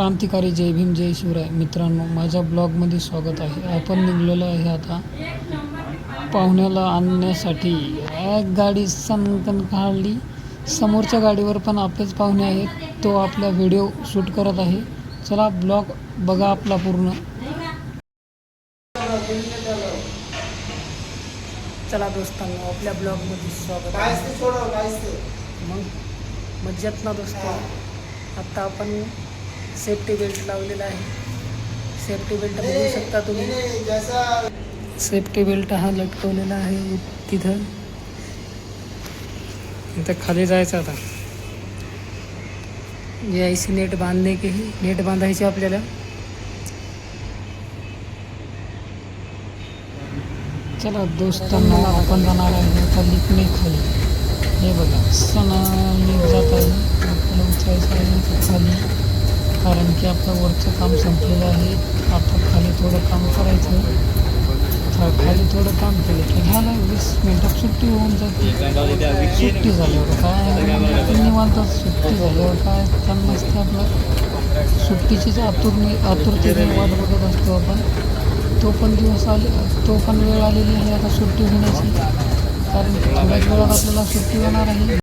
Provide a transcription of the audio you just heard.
क्रांतिकारी जय भीम जय शिवराय. मित्रांनो माझ्या ब्लॉगमध्ये स्वागत आहे. आपण निघलेलो आहे आता पाहुण्याला आणण्यासाठी. एक गाडी सनकन काढली. समोरच्या गाडीवर पण आपलेच पाहुणे आहेत. तो आपला व्हिडिओ शूट करत आहे. चला ब्लॉग बघा आपला पूर्ण. चला दोस्तांनो आपल्या ब्लॉगमध्ये स्वागत आहे. मग मज्जात ना दोस्त. आत्ता आपण सेफ्टी बेल्ट लावलेला आहे. सेफ्टी बेल्ट बघू शकता तुम्ही. सेफ्टी बेल्ट हा लटकवलेला आहे तिथं. इथं खाली जायचं आता. जे ऐसी नेट बांधणे की नेट बांधायची आपल्याला. चला दोस्तांना आपण जाणार आहे. आता लिपणे खाली. हे बघा. सण कारण की आपलं वरचं काम संपलेलं आहे. आता खाली थोडं काम करायचं. आहे खाली थोडं काम केलं की झालं. वीस मिनटात सुट्टी होऊन जाते. सुट्टी झाल्यावर काय? निवांतच सुट्टी झाल्यावर काय? त्यांना नसते आपलं सुट्टीचीच आतुर आतुरतेने वाट बघत असतो आपण. तो पण दिवस आले तो पण वेळ आलेली आहे आता सुट्टी होण्याची. कारण थोड्याच वेळात आपल्याला सुट्टी होणार आहे.